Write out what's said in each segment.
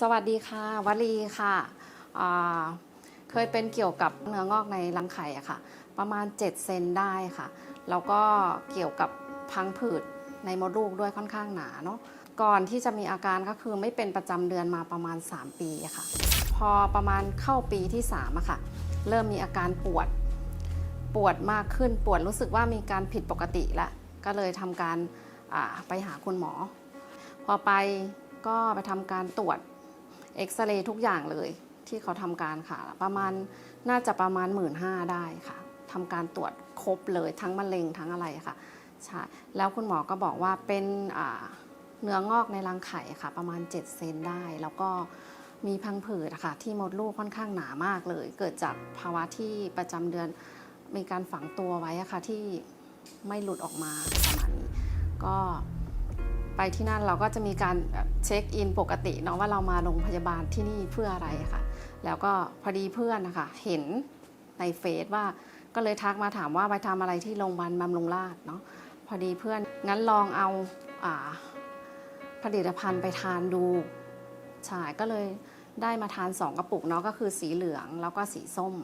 สวัสดีค่ะวลีค่ะเคยเป็นเกี่ยวกับเนื้องอกในรังไข่อะค่ะ ประมาณ 7 เซนได้ค่ะ แล้วก็เกี่ยวกับพังผืดในมดลูกด้วยค่อนข้างหนาเนาะก่อนที่จะมีอาการก็คือไม่เป็นประจำเดือนมาประมาณ 3 ปีอะค่ะ พอประมาณเข้าปีที่3อะค่ะ เริ่มมีอาการปวดปวดมากขึ้นปวดรู้สึกว่ามีการผิดปกติละก็เลยทำการไปหาคุณหมอ พอไปก็ไปทำการตรวจ เอ็กซเรย์ทุกอย่างเลยที่เขาทำการค่ะ ประมาณน่าจะประมาณ 1 5ื่นได้ค่ะทำการตรวจครบเลยทั้งมะเร็งทั้งอะไรค่ะใช่แล้วคุณหมอก็บอกว่าเป็นเนื้องอกในรังไข่ค่ะ ประมาณ 7 เซนได้ แล้วก็มีพังผืดค่ะ ที่มดลูกค่อนข้างหนามากเลย เกิดจากภาวะที่ประจำเดือนมีการฝังตัวไว้ค่ะที่ไม่หลุดออกมาประมาณนี้ก็ ไปที่นั่นเราก็จะมีการเช็คอินปกติเนาะว่าเรามาโรงพยาบาลที่นี่เพื่ออะไรค่ะ แล้วก็พอดีเพื่อนนะคะเห็นในเฟซว่าก็เลยทักมาถามว่าไปทำอะไรที่โรงพยาบาลบำรุงราษเนาะพอดีเพื่อนงั้นลองเอาอาผลิตภัณฑ์ไปทานดูใช่ก็เลยได้มาทานสองกระปุกเนาะก็คือสีเหลืองแล้วก็สีส้ม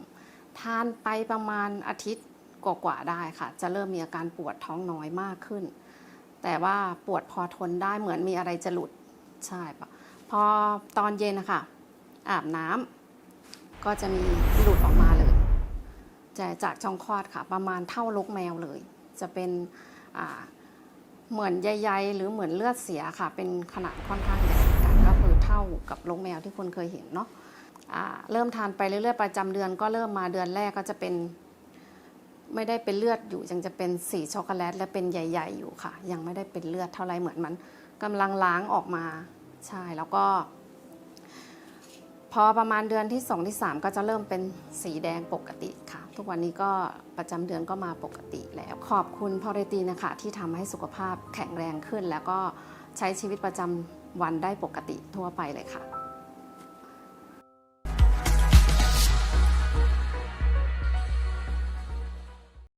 ทานไปประมาณอาทิตย์กว่าๆได้ค่ะ จะเริ่มมีอาการปวดท้องน้อยมากขึ้น แต่ว่าปวดพอทนได้เหมือนมีอะไรจะหลุดใช่ปะพอตอนเย็นนะคะอาบน้ำก็จะมีหลุดออกมาเลยจะจากช่องคลอดค่ะ ประมาณเท่าลกแมวเลย จะเป็นเหมือนใยๆหรือเหมือนเลือดเสียค่ะ เป็นขนาดค่อนข้างใหญ่กันก็คือเท่ากับลกแมวที่คุณเคยเห็นเนาะอ่าเริ่มทานไปเรื่อยๆประจำเดือนก็เริ่มมาเดือนแรกก็จะเป็น ไม่ได้เป็นเลือดอยู่ยังจะเป็นสีช็อกโกแลตและเป็นใหญ่ ๆ อยู่ค่ะ ยังไม่ได้เป็นเลือดเท่าไรเหมือนมันกำลังล้างออกมาใช่แล้วก็ พอประมาณเดือนที่ 2 ที่ 3 ก็จะเริ่มเป็นสีแดงปกติค่ะ ทุกวันนี้ก็ประจำเดือนก็มาปกติแล้ว ขอบคุณพอเรตีนะคะที่ทำให้สุขภาพแข็งแรงขึ้น แล้วก็ใช้ชีวิตประจำวันได้ปกติทั่วไปเลยค่ะ